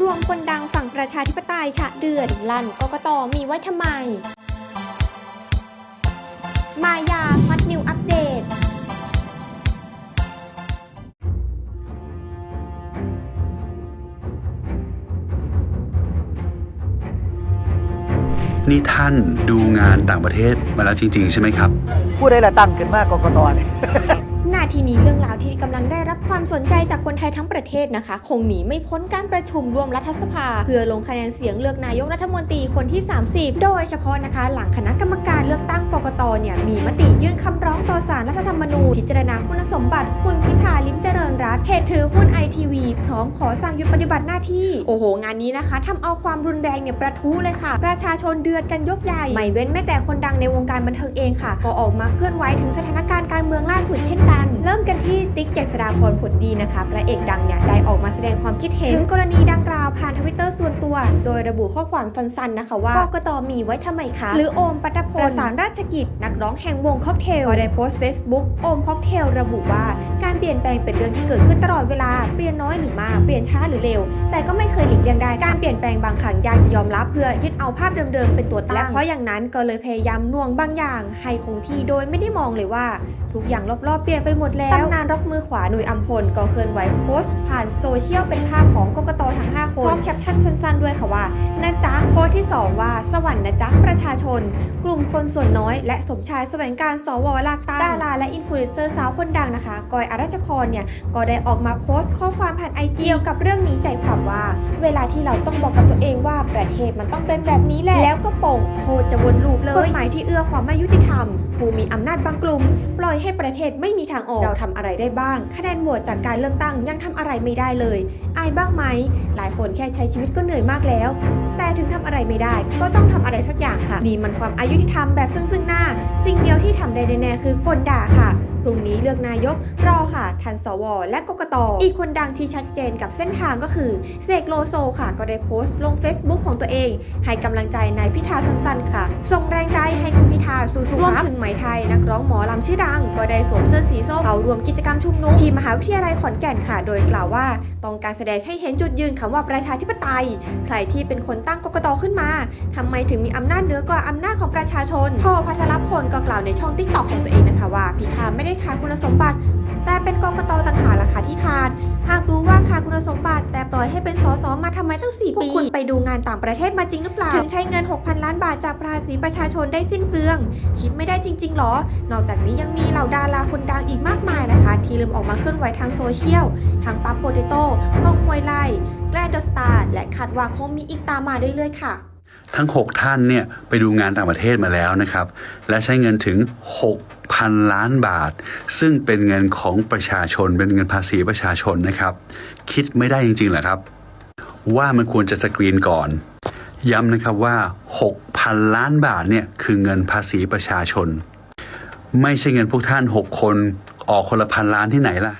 รวมคนดังฝั่งประชาธิปไตยฉะเดือดลั่นกกตมีไว้ทำไม มายาฮอตนิวอัปเดตนี่ท่านดูงานต่างประเทศมาแล้วจริง ๆ ใช่ไหมครับ ผู้ใดละตั้งขึ้นมากกกตเนี่ย นาทีนี้เรื่องราวที่กำลังได้รับความสนใจจากคนไทยทั้งประเทศนะคะ คงหนีไม่พ้นการประชุมรวมรัฐสภา เพื่อลงคะแนนเสียงเลือกนายกรัฐมนตรีคนที่ 30 โดยเฉพาะนะคะ หลังคณะกรรมการเลือกตั้งกกตเนี่ยมีมติยื่นคำร้องต่อศาลรัฐธรรมนูญพิจารณาคุณสมบัติคุณพิธาลิมเจริญ รัตน์เหตุถือหุ้นไอทีวีพร้อมขอสั่งหยุดปฏิบัติหน้าที่ โอ้โห งานนี้นะคะทำเอาความรุนแรงเนี่ยประทุเลยค่ะ ประชาชนเดือดกันยกใหญ่ไม่เว้นแม้แต่คนดังในวงการบันเทิงเองค่ะ ก็ออกมาเคลื่อนไหวถึงสถานการณ์การเมืองล่าสุดเช่นกัน เริ่มกันที่ติ๊กเจษฎาพรผลดีนะคะพระเอกดังเนี่ยได้ออกมาแสดงความคิดเห็นถึงกรณีดังกล่าวผ่านทวิตเตอร์ส่วนตัว โดยระบุข้อความสั้นๆนะคะว่ากกตมีไว้ทำไมคะหรือโอมปัตพลสานราชกิจ นักร้องแห่งวงค็อกเทลก็ได้โพสต์ Facebook โอมค็อกเทลระบุว่าการเปลี่ยนแปลงเป็นเรื่องที่เกิดขึ้นตลอดเวลา เปลี่ยนน้อยหรือมาก เปลี่ยนช้าหรือเร็ว แต่ก็ไม่เคยหลีกเลี่ยงได้ การเปลี่ยนแปลงบางครั้งยากจะยอมรับเพื่อยึดเอาภาพเดิมๆเป็นตัวตั้ง และเพราะอย่างนั้นก็เลยพยายามน่วงบางอย่าง ให้คงที่โดยไม่ได้มองเลยว่าทุกอย่างรอบๆ เปลี่ยนไปหมดแล้วตำนานร็อกมือขวาหนุยอัมพลก็เคลื่อนไหวโพสต์ ผ่านโซเชียลเป็นภาพของกกตทั้ง 5 คนพร้อมแคปชั่นสั้นๆ ด้วยค่ะว่านะจ๊ะโพสต์ที่ 2 ว่า สวรรค์นะจ๊ะประชาชน กลุ่มคนส่วนน้อย และสมชายแสวงการสวลากตั้งดาราและอินฟลูเอนเซอร์สาวคนดังนะคะกอยอารัชพรเนี่ยก็ได้ออกมาโพสต์ข้อความผ่านไอจีเกี่ยวกับเรื่องนี้ใจความว่า เวลาที่เราต้องบอกกับตัวเองว่าประเทศมันต้องเป็นแบบนี้แหละ แล้วก็โป่งโคจะวนลูปเลยกฎหมายที่เอื้อความไม่ยุติธรรมผู้มีอำนาจบางกลุ่มปล่อยให้ประเทศไม่มีทางออก เราทำอะไรได้บ้าง คะแนนโหวตจากการเลือกตั้งยังทำอะไรไม่ได้เลย อายบ้างไหม หลายคนแค่ใช้ชีวิตก็เหนื่อยมากแล้ว แต่ถึงทำอะไรไม่ได้ ก็ต้องทำอะไรสักอย่างค่ะ นี่มันความอายุที่ทำแบบซึ่งซึ่งหน้า สิ่งเดียวที่ทำได้แน่ๆคือกลด่าค่ะ พรุ่งนี้เลือกนายกรอค่ะ ทันสว และกกตอีกคนดังที่ชัดเจนกับเส้นทางก็คือเสกโลโซค่ะ ก็ได้โพสต์ลง Facebook ของตัวเอง ให้กำลังใจนายพิธาสั้นๆ ค่ะ ส่งแรงใจให้คุณพิธาสู้ๆรวมถึงไหมไทย นักร้องหมอลำชื่อดัง ก็ได้สวมเสื้อสีส้มเอารวมกิจกรรมชุมนุมที่มหาวิทยาลัยขอนแก่นค่ะ โดยกล่าวว่าต้องการแสดงให้เห็นจุดยืนคำว่าประชาธิปไตย ใครที่เป็นคนตั้งกกตขึ้นมาทำไมถึงมีอำนาจเหนือกว่าอำนาจของประชาชนพ่อพัทรพลก็กล่าวในช่องติ๊กต็อกของตัวเองนะคะว่าพิธา ไม่ได้ขาดคุณสมบัติ แต่เป็นกกตต่างหากล่ะค่ะที่ขาด หากรู้ว่าขาดคุณสมบัติ แต่ปล่อยให้เป็นสสมาทำไมตั้ง 4 ปีพวกคุณไปดูงานต่างประเทศมาจริงหรือเปล่า ถึงใช้เงิน 6,000 ล้านบาทจากภาษีประชาชนได้สิ้นเปลือง คิดไม่ได้จริง ๆหรอ นอกจากนี้ยังมีเหล่าดาราคนดังอีกมากมายนะคะ ที่เริ่มออกมาเคลื่อนไหวทางโซเชียลทางปั๊บโปเตโต้กองมวยไล่แกลนเดอะสตาร์และคาดว่าคงมีอีกตามมาเรื่อยๆค่ะ ทั้ง 6 ท่านเนี่ยไปดูงานต่างประเทศมาแล้วนะครับ และใช้เงินถึง 6,000 ล้านบาท ซึ่งเป็นเงินของประชาชนเป็นเงินภาษีประชาชนนะครับ คิดไม่ได้จริงๆเหรอครับ ว่ามันควรจะสกรีนก่อน ย้ำนะครับว่า 6,000 ล้านบาทเนี่ยคือเงินภาษีประชาชน ไม่ใช่เงินพวกท่าน 6 คนออกคนละพันล้านที่ไหนล่ะ